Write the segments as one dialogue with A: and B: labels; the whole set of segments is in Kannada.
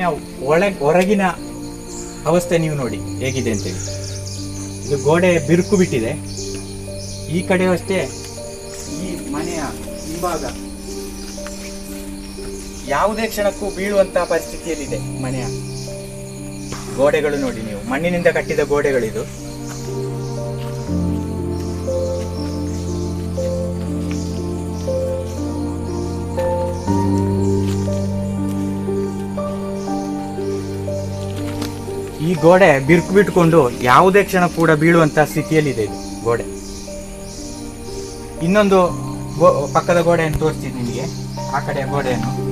A: ಮನೆಯ ಒಳ, ಹೊರಗಿನ ಅವಸ್ಥೆ ನೀವು ನೋಡಿ ಹೇಗಿದೆ ಅಂತೇಳಿ ಇದು ಗೋಡೆ ಬಿರುಕು ಬಿಟ್ಟಿದೆ. ಈ ಕಡೆ ಅಷ್ಟೇ ಈ ಮನೆಯ ಹಿಂಭಾಗ ಯಾವುದೇ ಕ್ಷಣಕ್ಕೂ ಬೀಳುವಂತಹ ಪರಿಸ್ಥಿತಿಯಲ್ಲಿದೆ ಮನೆಯ ಗೋಡೆಗಳು ನೋಡಿ ನೀವು. ಮಣ್ಣಿನಿಂದ ಕಟ್ಟಿದ ಗೋಡೆಗಳಿದು. ಈ ಗೋಡೆ ಬಿರುಕು ಬಿಟ್ಕೊಂಡು ಯಾವುದೇ ಕ್ಷಣ ಕೂಡ ಬೀಳುವಂತಹ ಸ್ಥಿತಿಯಲ್ಲಿದೆ ಇದು, ಗೋಡೆ. ಇನ್ನೊಂದು ಪಕ್ಕದ ಗೋಡೆಯನ್ನು ತೋರಿಸ್ತೀನಿ ನಿಮಗೆ. ಆ ಕಡೆ ಗೋಡೆಯನ್ನು.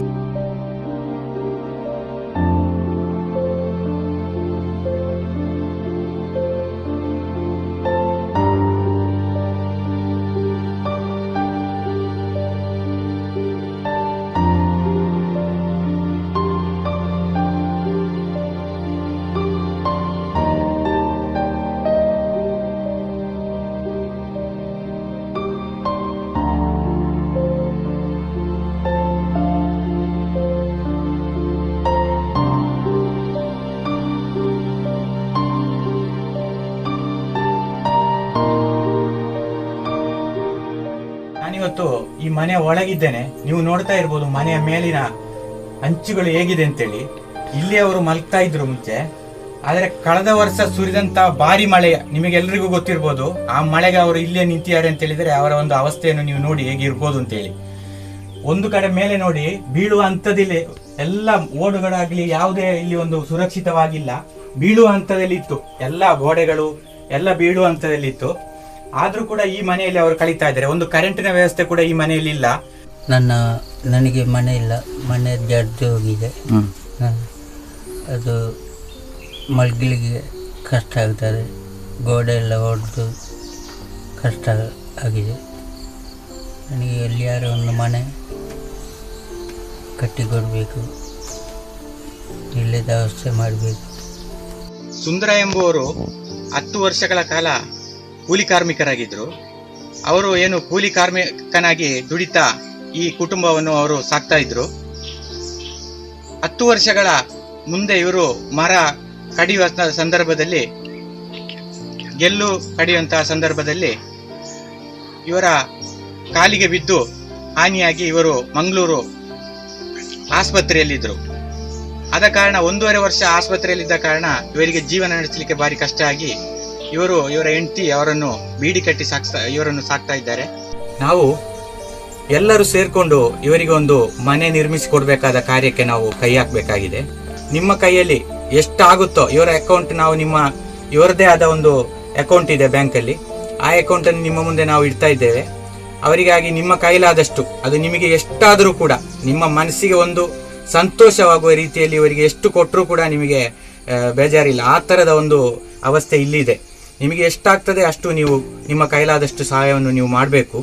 A: ನಾನಿವತ್ತು ಈ ಮನೆ ಒಳಗಿದ್ದೇನೆ. ನೀವು ನೋಡ್ತಾ ಇರ್ಬೋದು ಮನೆಯ ಮೇಲಿನ ಅಂಚುಗಳು ಹೇಗಿದೆ ಅಂತೇಳಿ. ಇಲ್ಲಿ ಅವರು ಮಲಗ್ತಾ ಇದ್ರು ಮುಂಚೆ. ಆದರೆ ಕಳೆದ ವರ್ಷ ಸುರಿದಂತ ಭಾರಿ ಮಳೆ ನಿಮಗೆಲ್ಲರಿಗೂ ಗೊತ್ತಿರ್ಬೋದು. ಆ ಮಳೆಗೆ ಅವರು ಇಲ್ಲೇ ನಿಂತಿದ್ದಾರೆ ಅಂತ ಹೇಳಿದ್ರೆ ಅವರ ಒಂದು ಅವಸ್ಥೆಯನ್ನು ನೀವು ನೋಡಿ ಹೇಗಿರ್ಬೋದು ಅಂತೇಳಿ. ಒಂದು ಕಡೆ ಮೇಲೆ ನೋಡಿ ಬೀಳುವ ಹಂತದಲ್ಲಿ ಎಲ್ಲ ಓಡುಗಳಾಗ್ಲಿ ಯಾವುದೇ ಇಲ್ಲಿ ಒಂದು ಸುರಕ್ಷಿತವಾಗಿಲ್ಲ. ಬೀಳುವ ಹಂತದಲ್ಲಿ ಇತ್ತು ಎಲ್ಲ ಗೋಡೆಗಳು ಎಲ್ಲ ಬೀಳುವ ಹಂತದಲ್ಲಿ ಇತ್ತು ಆದ್ರೂ ಕೂಡ ಈ ಮನೆಯಲ್ಲಿ ಅವರು ಕಳೀತಾ ಇದ್ದಾರೆ. ಒಂದು ಕರೆಂಟಿನ ವ್ಯವಸ್ಥೆ ಕೂಡ ಈ ಮನೆಯಲ್ಲಿ ಇಲ್ಲ.
B: ನನ್ನ ನನಗೆ ಮನೆ ಇಲ್ಲ. ಮನೆ ಜಡ್ದು ಹೋಗಿದೆ. ಅದು ಮಲ್ಗಲಿಗೆ ಕಷ್ಟ ಆಗ್ತದೆ. ಗೋಡೆ ಎಲ್ಲ ಹೊಡೆದು ಕಷ್ಟ ಆಗಿದೆ. ನನಗೆ ಎಲ್ಲಿಯಾರು ಒಂದು ಮನೆ ಕಟ್ಟಿಕೊಡಬೇಕು. ಇಲ್ಲದ ವ್ಯವಸ್ಥೆ ಮಾಡಬೇಕು.
A: ಸುಂದರ ಎಂಬುವರು ಹತ್ತು ವರ್ಷಗಳ ಕಾಲ ಕೂಲಿ ಕಾರ್ಮಿಕರಾಗಿದ್ದರು ಅವರು ಏನು ಕೂಲಿ ಕಾರ್ಮಿಕನಾಗಿ ದುಡಿತಾ ಈ ಕುಟುಂಬವನ್ನು ಅವರು ಸಾಕ್ತಾ ಇದ್ರು. ಹತ್ತು ವರ್ಷಗಳ ಮುಂದೆ ಇವರು ಮರ ಕಡಿಯುವ ಸಂದರ್ಭದಲ್ಲಿ ಗೆಲ್ಲು ಕಡಿಯುವಂತಹ ಸಂದರ್ಭದಲ್ಲಿ ಇವರ ಕಾಲಿಗೆ ಬಿದ್ದು ಹಾನಿಯಾಗಿ ಇವರು ಮಂಗಳೂರು ಆಸ್ಪತ್ರೆಯಲ್ಲಿದ್ದರು ಆದ ಕಾರಣ ಒಂದೂವರೆ ವರ್ಷ ಆಸ್ಪತ್ರೆಯಲ್ಲಿದ್ದ ಕಾರಣ ಇವರಿಗೆ ಜೀವನ ನಡೆಸಲಿಕ್ಕೆ ಭಾರಿ ಕಷ್ಟ ಆಗಿ ಇವರು, ಇವರ ಹೆಂಡತಿ ಅವರನ್ನು ಬೀಡಿ ಕಟ್ಟಿ ಸಾಕ್ತಾ ಇವರನ್ನು ಸಾಕ್ತಾ ಇದ್ದಾರೆ. ನಾವು ಎಲ್ಲರೂ ಸೇರಿಕೊಂಡು ಇವರಿಗೆ ಒಂದು ಮನೆ ನಿರ್ಮಿಸಿ ಕೊಡಬೇಕಾದ ಕಾರ್ಯಕ್ಕೆ ನಾವು ಕೈ ಹಾಕಬೇಕಾಗಿದೆ. ನಿಮ್ಮ ಕೈಯಲ್ಲಿ ಎಷ್ಟಾಗುತ್ತೋ, ಇವರ ಅಕೌಂಟ್ ನಾವು ನಿಮ್ಮ, ಇವರದೇ ಆದ ಒಂದು ಅಕೌಂಟ್ ಇದೆ ಬ್ಯಾಂಕಲ್ಲಿ. ಆ ಅಕೌಂಟನ್ನು ನಿಮ್ಮ ಮುಂದೆ ನಾವು ಇಡ್ತಾ ಇದ್ದೇವೆ. ಅವರಿಗಾಗಿ ನಿಮ್ಮ ಕೈಲಾದಷ್ಟು, ಅದು ನಿಮಗೆ ಎಷ್ಟಾದರೂ ಕೂಡ, ನಿಮ್ಮ ಮನಸ್ಸಿಗೆ ಒಂದು ಸಂತೋಷವಾಗುವ ರೀತಿಯಲ್ಲಿ ಇವರಿಗೆ ಎಷ್ಟು ಕೊಟ್ಟರೂ ಕೂಡ ನಿಮಗೆ ಬೇಜಾರಿಲ್ಲ. ಆ ಥರದ ಒಂದು ಅವಸ್ಥೆ ಇಲ್ಲಿದೆ. ನಿಮಗೆ ಎಷ್ಟಾಗ್ತದೆ ಅಷ್ಟು ನೀವು ನಿಮ್ಮ ಕೈಲಾದಷ್ಟು ಸಹಾಯವನ್ನು ನೀವು ಮಾಡಬೇಕು.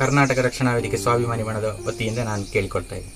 A: ಕರ್ನಾಟಕ ರಕ್ಷಣಾ ವೇದಿಕೆ ಸ್ವಾಭಿಮಾನಿ ಬಣದ ವತಿಯಿಂದ ನಾನು ಕೇಳಿಕೊಳ್ತಾ ಇದ್ದೀನಿ.